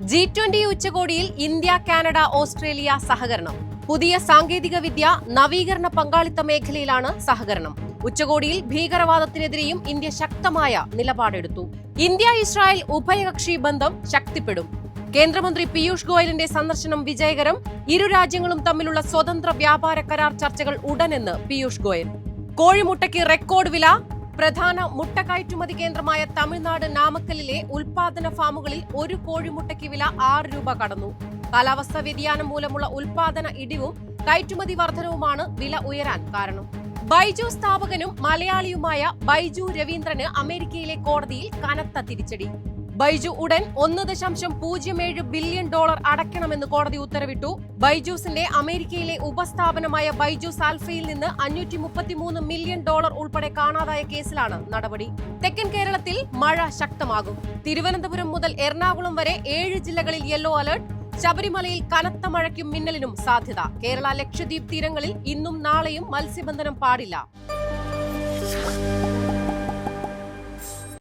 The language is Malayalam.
ജി ട്വന്റി ഉച്ചകോടിയിൽ ഇന്ത്യ കാനഡ ഓസ്ട്രേലിയ സഹകരണം. പുതിയ സാങ്കേതിക വിദ്യ നവീകരണ പങ്കാളിത്ത മേഖലയിലാണ് സഹകരണം. ഉച്ചകോടിയിൽ ഭീകരവാദത്തിനെതിരെയും ഇന്ത്യ ശക്തമായ നിലപാടെടുത്തു. ഇന്ത്യ ഇസ്രായേൽ ഉഭയകക്ഷി ബന്ധം ശക്തിപ്പെടും. കേന്ദ്രമന്ത്രി പീയൂഷ് ഗോയലിന്റെ സന്ദർശനം വിജയകരം. ഇരു രാജ്യങ്ങളും തമ്മിലുള്ള സ്വതന്ത്ര വ്യാപാര കരാർ ചർച്ചകൾ ഉടനെന്ന് പീയൂഷ് ഗോയൽ. കോഴിമുട്ടയ്ക്ക് റെക്കോർഡ് വില പ്രധാന മുട്ട കയറ്റുമതി കേന്ദ്രമായ തമിഴ്നാട് നാമക്കലിലെ ഉൽപാദന ഫാമുകളിൽ ഒരു കോഴിമുട്ടയ്ക്ക് വില ആറ് രൂപ കടന്നു. കാലാവസ്ഥാ വ്യതിയാനം മൂലമുള്ള ഉൽപാദന ഇടിവും കയറ്റുമതി വർധനവുമാണ് വില ഉയരാൻ കാരണം. ബൈജു സ്ഥാപകനും മലയാളിയുമായ ബൈജു രവീന്ദ്രന് അമേരിക്കയിലെ കോടതിയിൽ കനത്ത തിരിച്ചടി. ബൈജു ഉടൻ ഒന്ന് ദശാംശം പൂജ്യം ഏഴ് ബില്യൺ ഡോളർ അടയ്ക്കണമെന്ന് കോടതി ഉത്തരവിട്ടു. ബൈജൂസിന്റെ അമേരിക്കയിലെ ഉപസ്ഥാപനമായ ബൈജൂസ് ആൽഫയിൽ നിന്ന് അഞ്ഞൂറ്റി മുപ്പത്തിമൂന്ന് മില്യൺ ഡോളർ ഉൾപ്പെടെ കാണാതായ കേസിലാണ് നടപടി. തെക്കൻ കേരളത്തിൽ മഴ ശക്തമാകും. തിരുവനന്തപുരം മുതൽ എറണാകുളം വരെ ഏഴ് ജില്ലകളിൽ യെല്ലോ അലർട്ട്. ശബരിമലയിൽ കനത്ത മഴയ്ക്കും മിന്നലിനും സാധ്യത. കേരള ലക്ഷദ്വീപ് തീരങ്ങളിൽ ഇന്നും നാളെയും മത്സ്യബന്ധനം പാടില്ല.